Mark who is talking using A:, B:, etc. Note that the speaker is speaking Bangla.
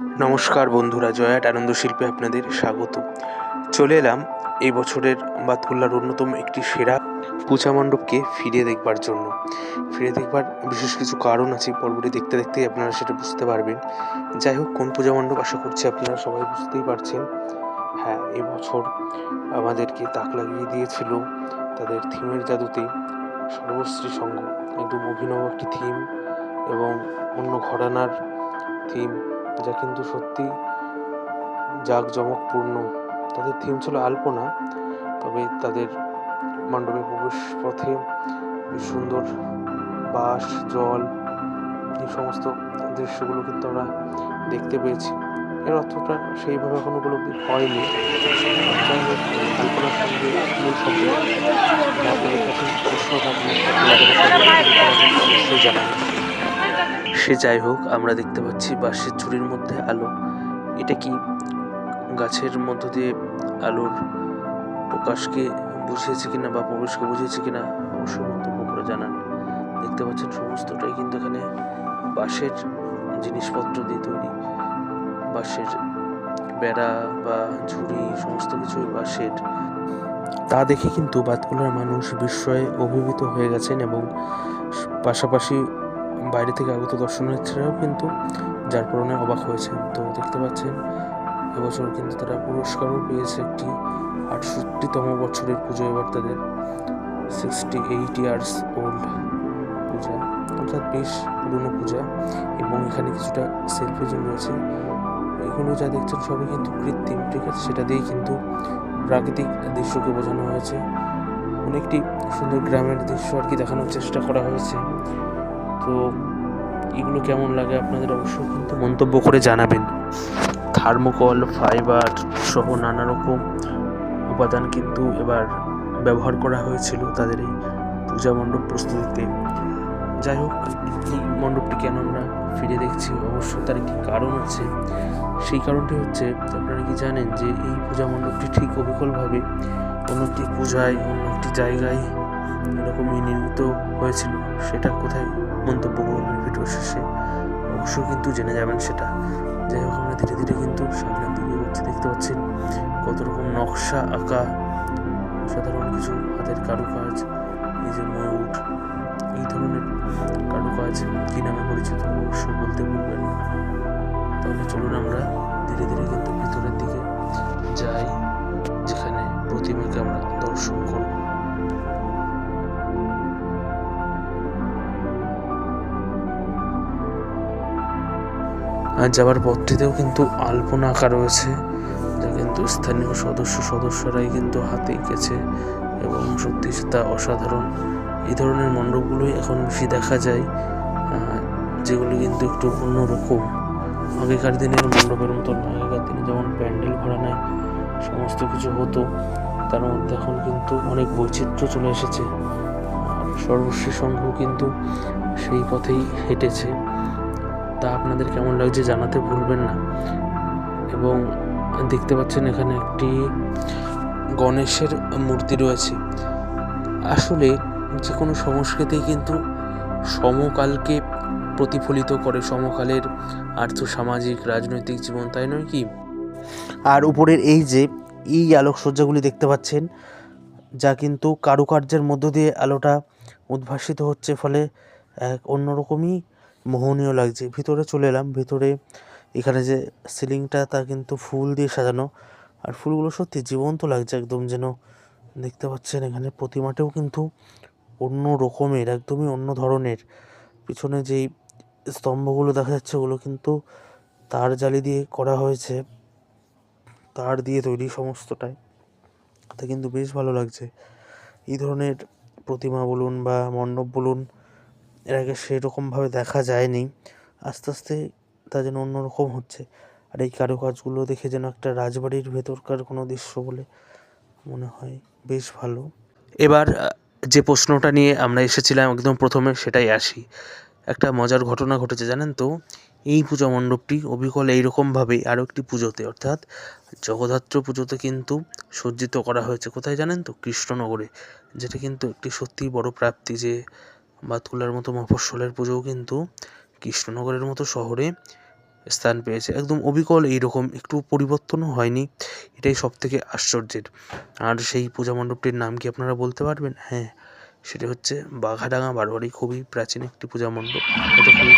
A: নমস্কার বন্ধুরা, জয়াট আনন্দ শিল্পে আপনাদের স্বাগত। চলে এলাম এই বছরের বাতকুল্লার অন্যতম একটি সেরা পূজা মণ্ডপকে ফিরে দেখবার জন্য। ফিরে দেখবার বিশেষ কিছু কারণ আছে পর্বটি দেখতে দেখতেই আপনারা সেটা বুঝতে পারবেন। যাই হোক, কোন পূজা মণ্ডপ আশা করছি আপনারা সবাই বুঝতেই পারছেন। হ্যাঁ এবছর আমাদেরকে তাক লাগিয়ে দিয়েছিল তাদের থিমের জাদুতে সর্বশ্রী সঙ্গ। একদম অভিনব একটি থিম এবং অন্য ঘরানার থিম যা কিন্তু সত্যি জাঁকজমকপূর্ণ। তাদের থিম ছিল আলপনা, তবে তাদের মণ্ডপে প্রবেশ পথে সুন্দর বাঁশ, জল এই সমস্ত দৃশ্যগুলো কিন্তু আমরা দেখতে পেয়েছি। এর অর্থটা সেইভাবে এখনও উপলব্ধি হয়নি। আলপনার সঙ্গে মূল প্রশ্ন থাকলে সে যাই হোক, আমরা দেখতে পাচ্ছি বাঁশের ঝুড়ির মধ্যে আলো। এটা কি গাছের মধ্য দিয়ে আলোর প্রকাশকে বুঝিয়েছে কিনা বা প্রবেশকে বুঝিয়েছে কিনা, অবশ্যই মন্তব্য করে জানান। দেখতে পাচ্ছেন, সমস্তটাই কিন্তু এখানে বাঁশের জিনিসপত্র দিয়ে তৈরি। বাঁশের বেড়া বা ঝুড়ি, সমস্ত কিছুই বাঁশের। তা দেখে কিন্তু বাতকুলার মানুষ বিস্ময়ে অভিভূত হয়ে গেছেন এবং পাশাপাশি বাইরে থেকে আগত দর্শনার্থীরাও কিন্তু যার কারণে অবাক হয়েছেন। তো দেখতে পাচ্ছেন, এবছর কিন্তু তারা পুরস্কারও পেয়েছে একটি আটষট্টিতম বছরের পুজো। এবার তাদের সিক্সটি এইট ইয়ার্স ওল্ড পূজা, অর্থাৎ বেশ পুরনো পূজা এবং এখানে কিছুটা সেলফি জন্য রয়েছে। এগুলো যা দেখছেন সবই কিন্তু কৃত্রিম, ঠিক আছে? সেটা দিয়েই কিন্তু প্রাকৃতিক দৃশ্যকে বোঝানো হয়েছে। অনেকটি সুন্দর গ্রামের দৃশ্য আর কি দেখানোর চেষ্টা করা হয়েছে। তো এগুলো কেমন লাগে আপনাদের অবশ্যই কিন্তু মন্তব্য করে জানাবেন। থার্মোকল ফাইবার সহ নানা রকম উপাদান কিন্তু এবার ব্যবহার করা হয়েছিল তাদের এই পূজা মণ্ডপ প্রস্তুতিতে। যাই হোক, এই মণ্ডপটি কেন আমরা ফিরে দেখছি? অবশ্যই তার একটি কারণ আছে। সেই কারণটি হচ্ছে, আপনারা কি জানেন যে এই পূজা মণ্ডপটি ঠিক অবিকলভাবে অন্য একটি পূজায়, অন্য একটি জায়গায় এরকমই নির্মিত হয়েছিল। সেটা কোথায়? মন্তব্য করুন ভিডিও শেষে। অবশ্যই কিন্তু জেনে যাবেন সেটা। যাই হোক, আমরা ধীরে ধীরে কিন্তু সামনের দিকে হচ্ছে দেখতে পাচ্ছেন কত রকম নকশা আঁকা, সাধারণ কিছু হাতের কারুকাজ, এই যে ময়ূর এই ধরনের কারুকাজ, কী নামে পরিচিত অবশ্যই বলতে ভুলবেন না। তাহলে চলুন আমরা ধীরে ধীরে কিন্তু ভিতরের যাওয়ার পথটিতেও কিন্তু আলপনা আঁকা রয়েছে, যা কিন্তু স্থানীয় সদস্য সদস্যরাই কিন্তু হাতে এঁকেছে এবং সত্যি তা অসাধারণ। এই ধরনের মণ্ডপগুলোই এখন বেশি দেখা যায় যেগুলি কিন্তু একটু অন্যরকম। আগেকার দিনের মণ্ডপের মতন আগেকার দিনে যেমন প্যান্ডেল ঘোরানায় সমস্ত কিছু হতো, তার মধ্যে এখন কিন্তু অনেক বৈচিত্র্য চলে এসেছে। আর সর্বশ্রী সংঘ কিন্তু সেই পথেই হেঁটেছে। তা আপনাদের কেমন লাগছে জানাতে ভুলবেন না। এবং দেখতে পাচ্ছেন এখানে একটি গণেশের মূর্তি রয়েছে। আসলে যে কোনো সংস্কৃতি কিন্তু সমকালকে প্রতিফলিত করে। সমকালের আর্থ, সামাজিক, রাজনৈতিক জীবন, তাই নয় কি? আর উপরের এই যে, এই আলোকসজ্জাগুলি দেখতে পাচ্ছেন, যা কিন্তু কারুকার্যের মধ্য দিয়ে আলোটা উদ্ভাসিত হচ্ছে, ফলে এক অন্যরকমই মোহনীয় লাগছে। ভিতরে চলে এলাম। ভিতরে এখানে যে সিলিংটা তা কিন্তু ফুল দিয়ে সাজানো। আর ফুলগুলো সত্যি জীবন্ত লাগছে একদম যেন দেখতে পাচ্ছেন এখানে প্রতিমাটাও কিন্তু অন্য রকমের, একদমই অন্য ধরনের। পিছনে যেই স্তম্ভগুলো দেখা যাচ্ছে, ওগুলো কিন্তু তার জালি দিয়ে করা হয়েছে। তার দিয়ে তৈরি সমস্তটাই। তা কিন্তু বেশ ভালো লাগছে। এই ধরনের প্রতিমা বলুন বা মণ্ডপ বলুন এর আগে সেরকমভাবে দেখা যায়নি। আস্তে আস্তে তা যেন অন্যরকম হচ্ছে। আর এই কারুকাজগুলো দেখে যেন একটা রাজবাড়ির ভেতরকার কোনো দৃশ্য বলে মনে হয় বেশ ভালো। এবার যে প্রশ্নটা নিয়ে আমরা এসেছিলাম একদম প্রথমে সেটাই আসি। একটা মজার ঘটনা ঘটেছে, জানেন তো? এই পূজা মণ্ডপটি অবিকল এইরকমভাবে আরও একটি পুজোতে, অর্থাৎ জগদ্ধাত্র পুজোতে কিন্তু সজ্জিত করা হয়েছে। কোথায় জানেন তো? কৃষ্ণনগরে, যেটা কিন্তু একটি সত্যিই বড় প্রাপ্তি যে বাতকুলার মতো মফস্বলের পুজোও কিন্তু কৃষ্ণনগরের মতো শহরে স্থান পেয়েছে। একদম অবিকল এইরকম, একটু পরিবর্তনও হয়নি। এটাই সব থেকে আশ্চর্যের। আর সেই পূজা মণ্ডপটির নাম কি আপনারা বলতে পারবেন? হ্যাঁ সেটা হচ্ছে বাঘাডাঙ্গা বারোয়ারি খুবই প্রাচীন একটি পূজা মণ্ডপ। এটা খুবই